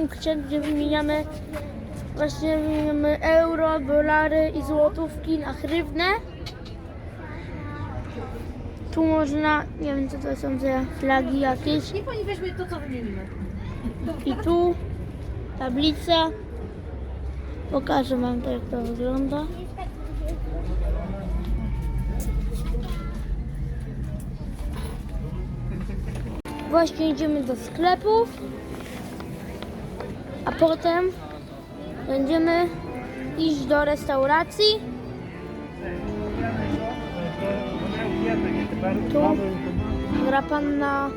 punkcie, gdzie wymieniamy właśnie wymieniamy euro, dolary i złotówki na hrywnę. Tu można, nie wiem co to są za flagi jakieś. Niech pani weźmie to, co wymienimy. I tu tablica. Pokażę wam to jak to wygląda. Właśnie idziemy do sklepów, a potem będziemy iść do restauracji. Tu gra panna.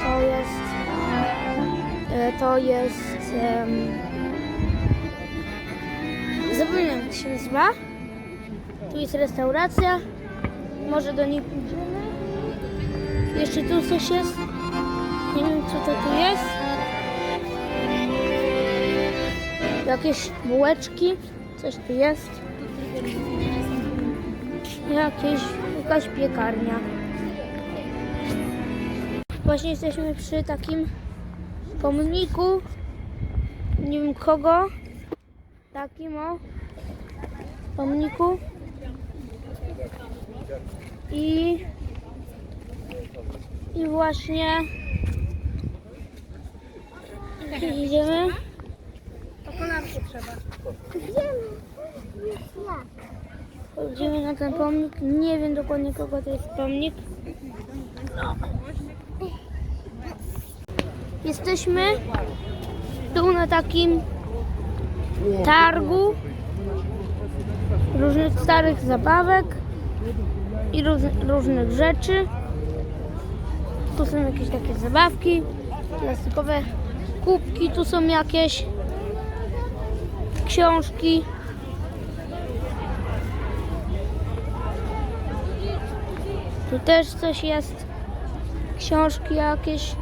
To jest E, to jest. Um, zapomniałem jak się nazywa. Tu jest restauracja. Może do niej pójdziemy. Jeszcze tu coś jest. Nie wiem co to tu jest. Jakieś bułeczki. Coś tu jest. Jakieś, jakaś piekarnia. Właśnie jesteśmy przy takim pomniku, nie wiem kogo, takim o pomniku i i właśnie idziemy. Trzeba. Idziemy na ten pomnik. Nie wiem dokładnie kogo to jest pomnik. Jesteśmy tu na takim targu różnych starych zabawek i róż, różnych rzeczy. Tu są jakieś takie zabawki, plastikowe kubki, tu są jakieś książki. Tu też coś jest. Książki jakieś,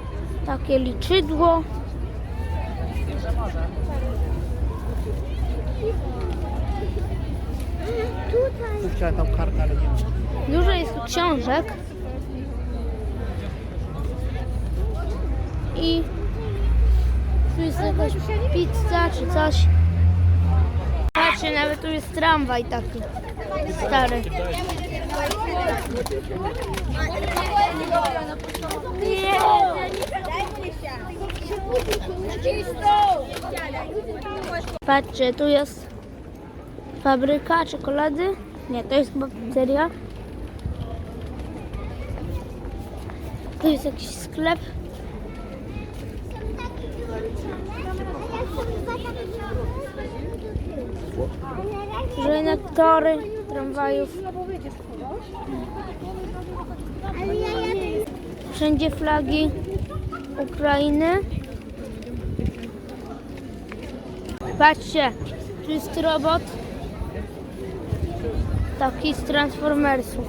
takie liczydło. Tu chciałem tam kartę, ale nie ma. Dużo jest tu książek. I tu jest jakaś pizza czy coś. Patrzcie, nawet tu jest tramwaj taki stary. Nie! Patrzcie, tu jest fabryka czekolady. Nie, to jest chyba pizzeria. Tu jest jakiś sklep. Rynek tory tramwajów. Wszędzie flagi Ukrainy. Patrzcie, tu jest robot. Taki z Transformersów.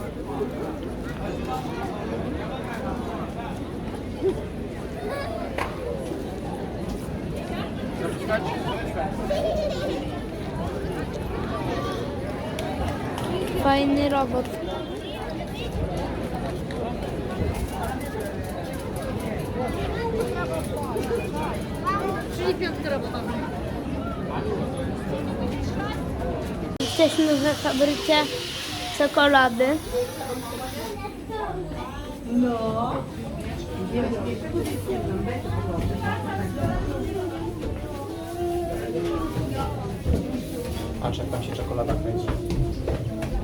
Fajny robot. Czyli piątka robota. Jesteśmy we fabryce czekolady. Patrz jak tam się czekolada kręci.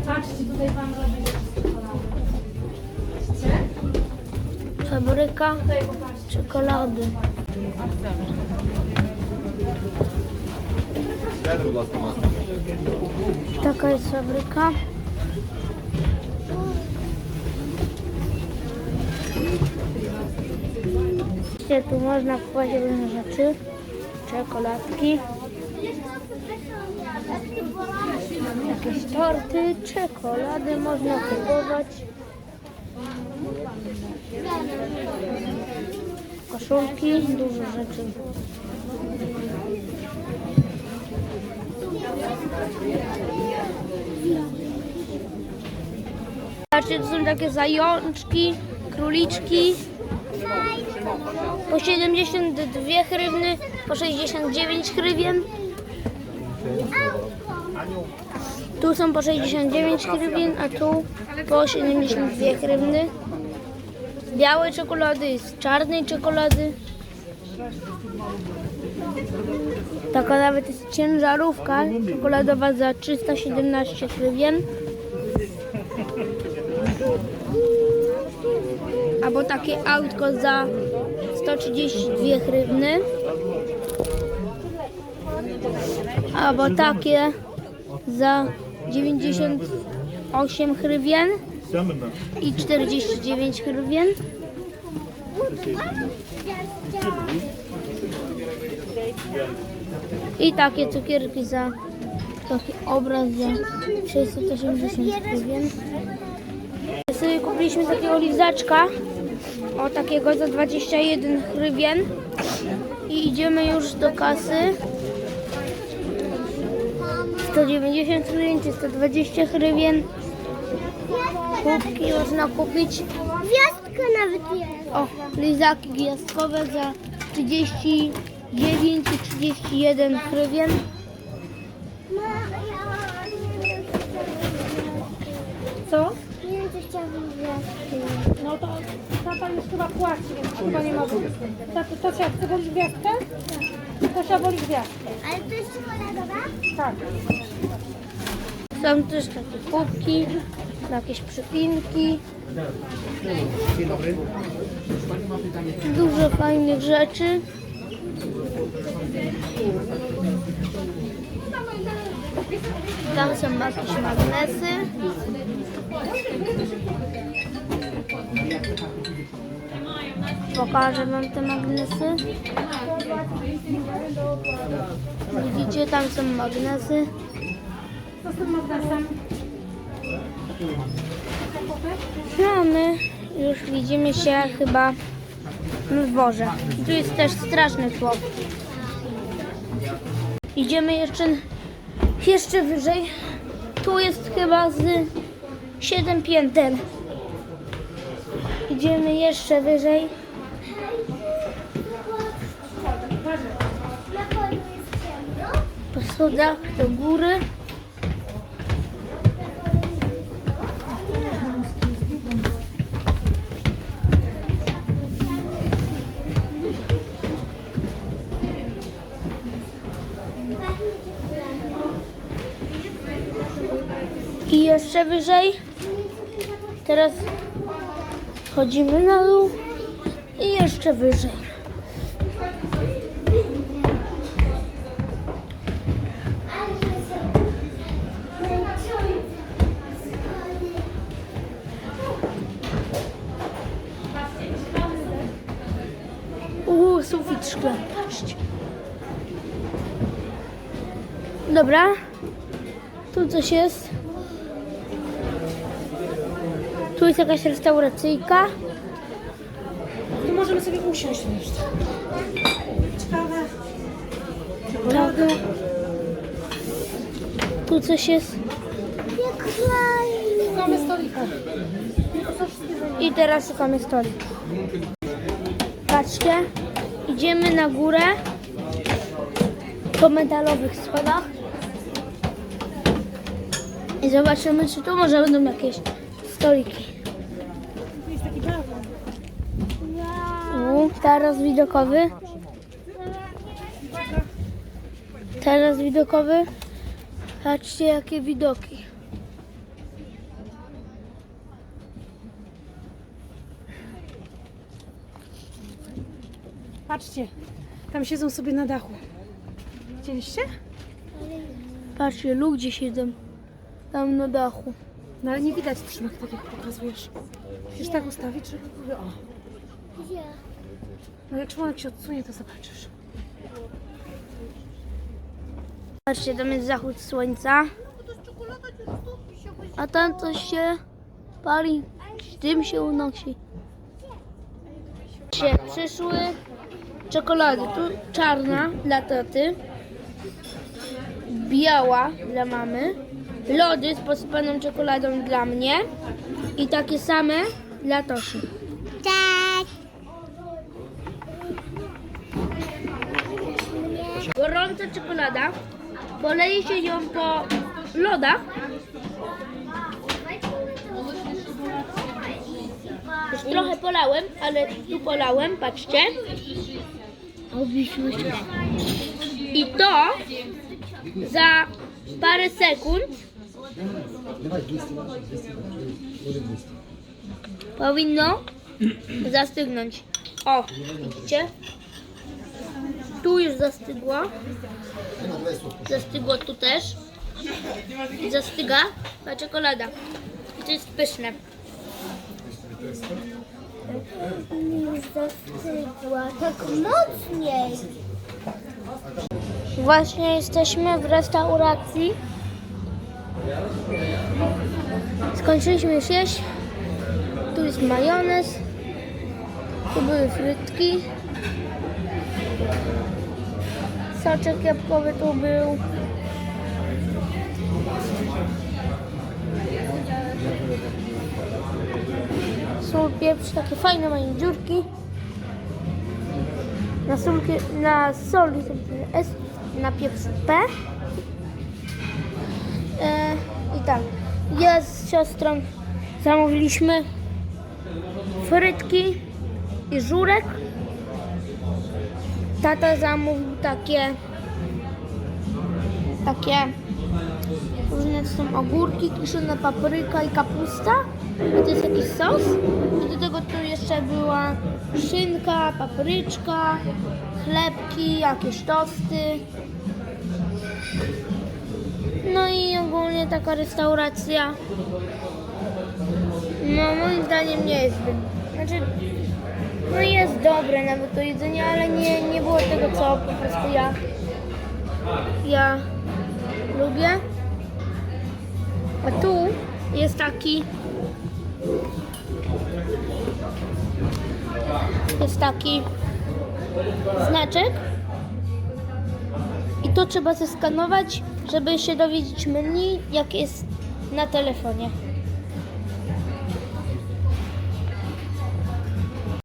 Patrzcie, tutaj wam robię Fabryka czekolady. Taka jest fabryka. Widzicie, tu można kupować różne rzeczy. Czekoladki. Jakieś torty, czekolady można kupować. Koszulki, dużo rzeczy. Patrzcie, to są takie zajączki, króliczki. Po 72 hrywny, po 69 hrywien. Tu są po 69 hrywien, a tu po 72 hrywny. Z białej czekolady, z czarnej czekolady. Taka nawet jest ciężarówka czekoladowa za 317 hrywien. Albo takie autko za 132 hrywny. Albo takie za 98 hrywien i 49 hrywien. I takie cukierki za taki obraz za 680 hrywien. Sobie kupiliśmy takiego lizaczka, o takiego za 21 hrywien i idziemy już do kasy. 190 hrywien czy 120 hrywien. Kubki można kupić. Gwiazdka nawet jest. O, lizaki gwiazdkowe za 39 i 31 hrywien. Chciałabym gwiazdki. No to tata już chyba płaci, więc chyba nie mogę. To, to, to co, chce wolić gwiazdkę? To trzeba woli gwiazdkę. Ale to jest czekoladowa? Tak. Są też takie kubki, jakieś przypinki. Dzień dobry. Dużo fajnych rzeczy. Tam są jakieś magnesy. Pokażę wam te magnesy. Widzicie, tam są magnesy. Co z tym magnesem? No, my już widzimy się chyba w dworze. Tu jest też straszny tłok. Idziemy jeszcze, jeszcze wyżej. Tu jest chyba z 7 pięter. Idziemy jeszcze wyżej. Po schodach do góry. Jeszcze wyżej. Teraz chodzimy na dół i jeszcze wyżej. Uuu, sufit szklany, patrzcie. Dobra. Tu coś jest. Tu jest jakaś restauracyjka. Tu możemy sobie usiąść jeszcze. Ciekawe. Czekolady. Tu coś jest. Jak fajnie. Szukamy stolika. I teraz szukamy stolik. Patrzcie, idziemy na górę po metalowych schodach i zobaczymy, czy tu może będą jakieś stoliki. Tu jest taki balkon. U, teraz widokowy. Teraz widokowy. Patrzcie, jakie widoki. Patrzcie, tam siedzą sobie na dachu. Widzieliście? Patrzcie, ludzie siedzą tam na dachu. No ale nie widać trzymak, tak jak pokazujesz. Musisz tak ustawić, że... O. Gdzie? No jak członek się odsunie, to zobaczysz. Patrzcie, tam jest zachód słońca. A tam coś się pali. Dym się unosi. Się przyszły czekolady. Tu czarna dla taty. Biała dla mamy lody z posypaną czekoladą dla mnie i takie same dla Tosi. Tak. Gorąca czekolada. Poleje się ją po lodach. Już trochę polałem, ale tu polałem, patrzcie. I to za parę sekund powinno zastygnąć. O, widzicie? Tu już zastygło. Zastygło tu też. Zastyga ta czekolada. I to jest pyszne. Zastygła. Tak mocniej. Właśnie jesteśmy w restauracji. Skończyliśmy już jeść. Tu jest majonez. Tu były frytki. Soczek jabłkowy tu był. Sól, pieprz, takie fajne mają dziurki. Na, sólki, na soli S, na pieprz P. E, I tak, ja z siostrą zamówiliśmy frytki i żurek. Tata zamówił takie takie różne są ogórki, kiszona papryka i kapusta. I to jest jakiś sos. I do tego tu jeszcze była szynka, papryczka, chlebki, jakieś tosty. No i ogólnie taka restauracja. No moim zdaniem nie jest zbyt. Znaczy, no jest dobre nawet to jedzenie, ale nie, nie było tego co po prostu ja ja lubię. A tu jest taki jest taki znaczek i to trzeba zeskanować, żeby się dowiedzieć menu, jak jest na telefonie.